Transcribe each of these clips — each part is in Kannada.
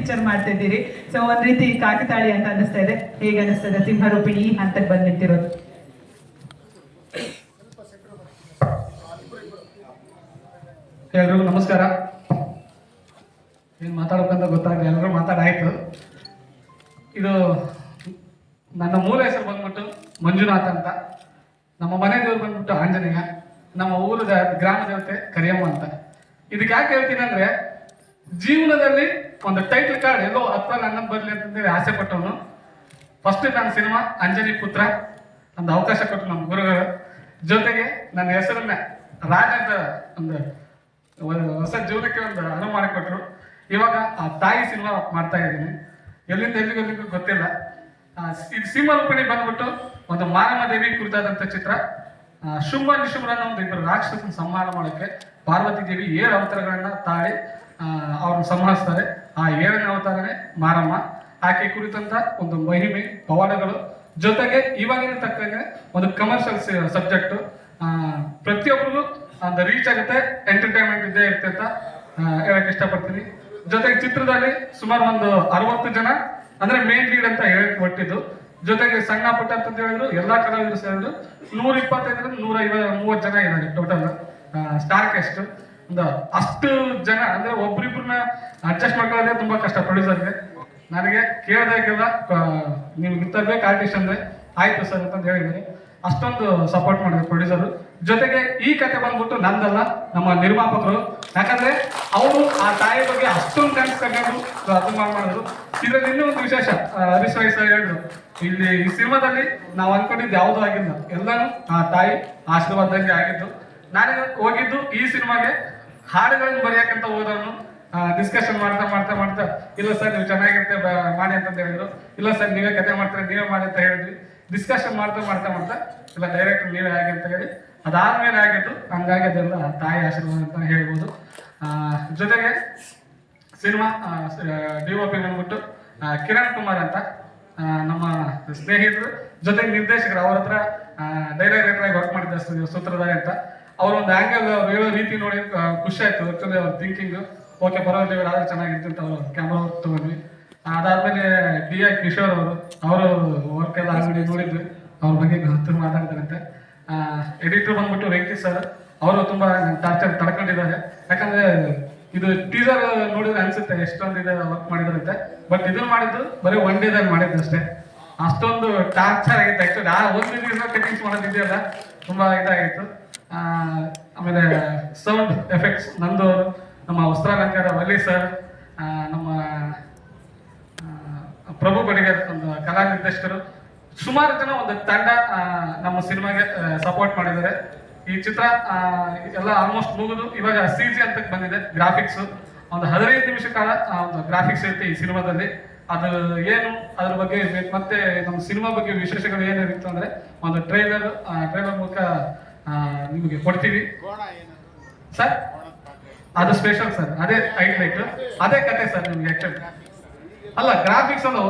ಪಿಕ್ಚರ್ ಮಾಡ್ತಿದ್ದೀರಿ. ಸೊ ಒಂದ್ ರೀತಿ ಕಾಕತಾಳಿ ಅಂತ ಅನಿಸ್ತಾ ಇದೆ. ಹೇಗೆ ಅನಿಸ್ತದೆ ಸಿಂಹರೂಪಿಣಿ ಈ ಹಂತಕ್ಕೆ ಬಂದ್ ನಿಂತಿರೋದು ಎಲ್ರಿಗೂ ನಮಸ್ಕಾರ. ಏನು ಮಾತಾಡ್ಬೇಕಂತ ಗೊತ್ತಾಗಲಿ ಎಲ್ಲರೂ ಮಾತಾಡಾಯ್ತು. ಇದು ನನ್ನ ಮೂಲ ಹೆಸರು ಬಂದ್ಬಿಟ್ಟು ಮಂಜುನಾಥ್ ಅಂತ. ನಮ್ಮ ಮನೆ ದೇವ್ರು ಬಂದ್ಬಿಟ್ಟು ಆಂಜನೇಯ. ನಮ್ಮ ಊರು ಗ್ರಾಮ ದೇವತೆ ಕರಿಯಮ್ಮ ಅಂತ. ಇದಕ್ಕೆ ಯಾಕೆ ಹೇಳ್ತೀನಿ ಅಂದ್ರೆ, ಜೀವನದಲ್ಲಿ ಒಂದು ಟೈಟ್ಲ್ ಕಾರ್ಡ್ ಎಲ್ಲೋ ಹತ್ರ ನನ್ನ ಬರಲಿ ಅಂತಂದೇಳಿ ಆಸೆ ಪಟ್ಟವನು. ಫಸ್ಟ್ ನನ್ನ ಸಿನಿಮಾ ಅಂಜನಿ ಪುತ್ರ ಒಂದು ಅವಕಾಶ ಕೊಟ್ಟರು ನಮ್ಮ ಗುರುಗಳು. ಜೊತೆಗೆ ನನ್ನ ಹೆಸರನ್ನ ರಾಜ ಅಂತ ಒಂದು ಹೊಸ ಜೀವನಕ್ಕೆ ಒಂದು ಅನುವು ಕೊಟ್ಟರು. ಇವಾಗ ಆ ತಾಯಿ ಸಿನಿಮಾ ಮಾಡ್ತಾ ಇದ್ದೀನಿ. ಎಲ್ಲಿಂದ ಎಲ್ಲಿಗೆ ಗೊತ್ತಿಲ್ಲ. ಇದು ಸಿಂಹ ರೂಪಣಿ ಬಂದ್ಬಿಟ್ಟು ಒಂದು ಮಾರಮ್ಮ ದೇವಿ ಕುರಿತಾದಂಥ ಚಿತ್ರ. ಶುಂಭ ನಿಶುಂಭರನ್ನ ಒಂದು ಇಬ್ಬರು ರಾಕ್ಷಸನ ಸಂಹಾರ ಮಾಡೋಕ್ಕೆ ಪಾರ್ವತಿ ದೇವಿ ಏಳು ಅವತಾರಗಳನ್ನ ತಾಳಿ ಅವ್ರನ್ನ ಸಂಹರಿಸ್ತಾರೆ ಆ ಏಳನೇ ಅವತಾರನೇ ಮಾರಮ್ಮ. ಆಕೆ ಕುರಿತಂತ ಒಂದು ಮಹಿಮೆ, ಪವಾಡಗಳು. ಜೊತೆಗೆ ಇವಾಗಿನ ತಕ್ಕಂಗೆ ಒಂದು ಕಮರ್ಷಿಯಲ್ ಸಬ್ಜೆಕ್ಟ್ ಪ್ರತಿಯೊಬ್ಬರಿಗೂ ಒಂದು ರೀಚ್ ಆಗುತ್ತೆ ಎಂಟರ್ಟೈನ್ಮೆಂಟ್ ಇದ್ದೇ ಇರುತ್ತೆ ಅಂತ ಹೇಳಕ್ ಇಷ್ಟಪಡ್ತೀನಿ. ಜೊತೆಗೆ ಚಿತ್ರದಲ್ಲಿ ಸುಮಾರು ಒಂದು ಅರವತ್ತು ಜನ, ಅಂದ್ರೆ ಮೇನ್ ಲೀಡ್ ಅಂತ ಹೇಳಕ್ ಹೊಟ್ಟಿದ್ದು ಜೊತೆಗೆ ಸಣ್ಣ ಪುಟ್ಟ ಅಂತ ಹೇಳಿದ್ರು, ಎಲ್ಲಾ ಕಲಾವಿದರು ಸೇರಿದ್ರು ನೂರ ಇಪ್ಪತ್ತೈದರಿಂದ ನೂರ ಐವ ಮೂವತ್ತು ಜನ ಇದ್ದಾರೆ ಟೋಟಲ್ ಸ್ಟಾರ್ ಕಾಸ್ಟ್ ಅಷ್ಟು ಜನ, ಅಂದ್ರೆ ಒಬ್ರಿಬ್ರನ್ನ ಅಡ್ಜಸ್ಟ್ ಮಾಡ್ಕೊಳ್ಳೋದೇ ತುಂಬಾ ಕಷ್ಟ ಪ್ರೊಡ್ಯೂಸರ್ಗೆ. ನನಗೆ ಕೇಳ್ದಾಗೆಲ್ಲ ನೀವು ಇಂಥದ್ಬೇಕು ಆರ್ಟಿಸ್ಟ್ ಅಂದ್ರೆ ಆಯ್ತು ಸರ್ ಅಂತ ಹೇಳಿದ್ದೀನಿ. ಅಷ್ಟೊಂದು ಸಪೋರ್ಟ್ ಮಾಡಿದ್ರು ಪ್ರೊಡ್ಯೂಸರ್. ಜೊತೆಗೆ ಈ ಕತೆ ಬಂದ್ಬಿಟ್ಟು ನಂದಲ್ಲ, ನಮ್ಮ ನಿರ್ಮಾಪಕರು. ಯಾಕಂದ್ರೆ ಅವರು ಆ ತಾಯಿ ಬಗ್ಗೆ ಅಷ್ಟೊಂದು ಕನಸು ಅದು ಮಾಡಿದ್ರು. ಇದ್ರಲ್ಲಿ ಇನ್ನೂ ಒಂದು ವಿಶೇಷ ಹರೀಶ್ ಸರ್ ಹೇಳಿದ್ರು. ಇಲ್ಲಿ ಈ ಸಿನಿಮಾದಲ್ಲಿ ನಾವು ಅನ್ಕೊಂಡಿದ್ದು ಯಾವುದೂ ಆಗಿಲ್ಲ. ಎಲ್ಲಾನು ಆ ತಾಯಿ ಆಶೀರ್ವಾದದಲ್ಲಿ ಆಗಿದ್ದು. ನಾನು ಹೋಗಿದ್ದು ಈ ಸಿನಿಮಾಗೆ. ಹಾಡುಗಳನ್ನು ಬರೆಯಕಂತ ಹೋದವನು ಡಿಸ್ಕಷನ್ ಮಾಡ್ತಾ ಮಾಡ್ತಾ ಮಾಡ್ತಾ, ಇಲ್ಲ ಸರ್ ನೀವು ಚೆನ್ನಾಗಿರುತ್ತೆ ಮಾಡಿ ಅಂತ ಹೇಳಿದ್ರು. ಇಲ್ಲ ಸರ್ ನೀವೇ ಕತೆ ಮಾಡ್ತೀರಾ, ನೀವೇ ಮಾಡಿ ಅಂತ ಹೇಳಿದ್ವಿ. ಡಿಸ್ಕಷನ್ ಮಾಡ್ತಾ ಮಾಡ್ತಾ ಮಾಡ್ತಾ, ಇಲ್ಲ ಡೈರೆಕ್ಟ್ ನೀವೇ ಹೇಗೆ ಅಂತ ಹೇಳಿ, ಅದಾದ್ಮೇಲೆ ಆಗಿದ್ದು ಹಂಗಾಗಿ ಅದೆಲ್ಲ ತಾಯಿ ಆಶೀರ್ವಾದ ಅಂತ ಹೇಳ್ಬೋದು. ಜೊತೆಗೆ ಸಿನಿಮಾ ಡಿ ಓ ಪಿ ಬಂದ್ಬಿಟ್ಟು ಕಿರಣ್ ಕುಮಾರ್ ಅಂತ ನಮ್ಮ ಸ್ನೇಹಿತರು, ಜೊತೆಗೆ ನಿರ್ದೇಶಕರು, ಅವ್ರ ಹತ್ರ ಡೈರೆಕ್ಟರ್ ಆಗಿ ವರ್ಕ್ ಮಾಡಿದ್ದಾರೆ ಸೂತ್ರಧಾರಿ ಅಂತ. ಅವ್ರ ಒಂದು ಆಂಗಲ್ ಹೇಳೋ ರೀತಿ ನೋಡಿ ಖುಷಿ ಆಯ್ತು. ಆಕ್ಚುಲಿ ಅವ್ರ ಥಿಂಕಿಂಗ್ ಓಕೆ ಪರವಾಗಿಲ್ಲ ಇವ್ರು ಆದ್ರೆ ಚೆನ್ನಾಗಿತ್ತು ಅಂತ ಅವರು ಕ್ಯಾಮ್ರಾ ತಗೊಂಡ್ವಿ. ಅದಾದ್ಮೇಲೆ ಡಿ ಐ ಕಿಶೋರ್ ಅವರು ಅವರು ವರ್ಕ್ ಎಲ್ಲ ಆಲ್ರೆಡಿ ನೋಡಿದ್ವಿ ಅವ್ರ ಬಗ್ಗೆ ಹತ್ತಿರ ಮಾತಾಡ್ತಾರಂತೆ. ಎಡಿಟರ್ ಬಂದ್ಬಿಟ್ಟು ವೆಂಕಟೇಶ್ ಸರ್ ಅವರು ತುಂಬಾ ಟಾರ್ಚರ್ ತಡ್ಕೊಂಡಿದ್ದಾರೆ. ಯಾಕಂದ್ರೆ ಇದು ಟೀಸರ್ ನೋಡಿದ್ರೆ ಅನ್ಸುತ್ತೆ ಎಷ್ಟೊಂದು ಇದೆ ವರ್ಕ್ ಮಾಡಿದ್ರಂತೆ ಬಟ್ ಇದನ್ನ ಮಾಡಿದ್ದು ಬರೀ ಒನ್ ಡೇದಲ್ಲಿ ಮಾಡಿದ್ದು ಅಷ್ಟೇ. ಅಷ್ಟೊಂದು ಟಾರ್ಚರ್ ಆಗಿತ್ತು. ಆಕ್ಚುಲಿ ಆ ಒಂದು ದಿವಸ ಕಟಿಂಗ್ಸ್ ಮಾಡೋದಿದೆಯಲ್ಲ, ತುಂಬಾ ಇದಾಗಿತ್ತು. ಆಮೇಲೆ ಸೌಂಡ್ ಎಫೆಕ್ಟ್ಸ್ ನಂದು ನಮ್ಮ ವಸ್ತ್ರಾಲಂಕಾರ ವಲ್ಲಿ ಸರ್ ನಮ್ಮ ಪ್ರಭು ಬಡಿಗರ್ ಒಂದು ಕಲಾ ನಿರ್ದೇಶಕರು. ಸುಮಾರು ಜನ ಒಂದು ತಂಡ ನಮ್ಮ ಸಿನಿಮಾಗೆ ಸಪೋರ್ಟ್ ಮಾಡಿದ್ದಾರೆ. ಈ ಚಿತ್ರ ಎಲ್ಲ ಆಲ್ಮೋಸ್ಟ್ ಮುಗಿದು ಇವಾಗ ಸಿ ಜಿ ಅಂತ ಬಂದಿದೆ ಗ್ರಾಫಿಕ್ಸ್ ಒಂದು ಹದಿನೈದು ನಿಮಿಷ ಕಾಲ ಒಂದು ಗ್ರಾಫಿಕ್ಸ್ ಇರುತ್ತೆ ಈ ಸಿನಿಮಾದಲ್ಲಿ. ಅದು ಏನು, ಅದ್ರ ಬಗ್ಗೆ ಮತ್ತೆ ನಮ್ಮ ಸಿನಿಮಾ ಬಗ್ಗೆ ವಿಶೇಷಗಳು ಏನಿರುತ್ತೆ ಅಂದ್ರೆ ಒಂದು ಟ್ರೈಲರ್ ಟ್ರೈಲರ್ ಮೂಲಕ ನಿಮಗೆ ಕೊಡ್ತೀವಿ. ಸರ್, ಅದು ಸ್ಪೆಷಲ್ ಸರ್, ಅದೇ ಹೈಲೈಟ್ ಅದೇ ಕತೆ ಸರ್ ನಿಮ್ಗೆ ಆಕ್ಚುಲಿ ಅಲ್ಲ ಗ್ರಾಫಿಕ್ಸ್ ಅಲ್ಲ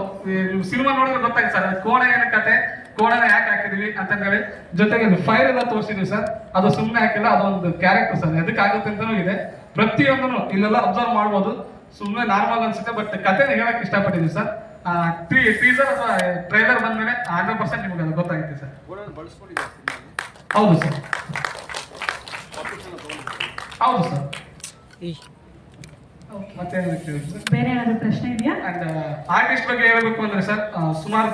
ನೀವು ಸಿನಿಮಾ ನೋಡಿದ್ರೆ ಗೊತ್ತಾಯ್ತು ಸರ್ ಕೋಣ ಏನ ಕತೆ, ಕೋಣನ ಯಾಕೆ ಹಾಕಿದೀವಿ ಅಂತಂದೇಳಿ ಜೊತೆಗೆ ಫೈರ್ ಎಲ್ಲ ತೋರಿಸಿದ್ವಿ ಸರ್, ಅದು ಸುಮ್ಮನೆ ಹಾಕಿಲ್ಲ, ಅದೊಂದು ಕ್ಯಾರೆಕ್ಟರ್ ಸರ್ ಎದಕ್ಕೆ ಆಗುತ್ತೆ ಅಂತಾನು ಇದೆ. ಪ್ರತಿಯೊಂದನ್ನು ಇಲ್ಲೆಲ್ಲ ಅಬ್ಸರ್ವ್ ಮಾಡ್ಬೋದು. ಸುಮ್ಮನೆ ನಾರ್ಮಲ್ ಅನ್ಸುತ್ತೆ ಬಟ್ ಕತೆನ ಹೇಳಕ್ ಇಷ್ಟಪಟ್ಟಿದ್ವಿ ಸರ್. ಟೀಸರ್ ಅಥವಾ ಟ್ರೈಲರ್ ಬಂದ್ಮೇಲೆ ಹಂಡ್ರೆಡ್ ಪರ್ಸೆಂಟ್ ನಿಮ್ಗೆ ಅದು ಗೊತ್ತಾಗುತ್ತೆ ಸರ್. ಹೌದು ಸರ್. ಹೌದು ಸರ್. ಮತ್ತೆ ಬೇರೆ ಏನಾದರೂ ಪ್ರಶ್ನೆ ಇದೆಯಾ? ಆರ್ಟಿಸ್ಟ್ ಬಗ್ಗೆ ಹೇಳ್ಬೇಕು ಅಂದ್ರೆ ಸರ್ ಸುಮಾರು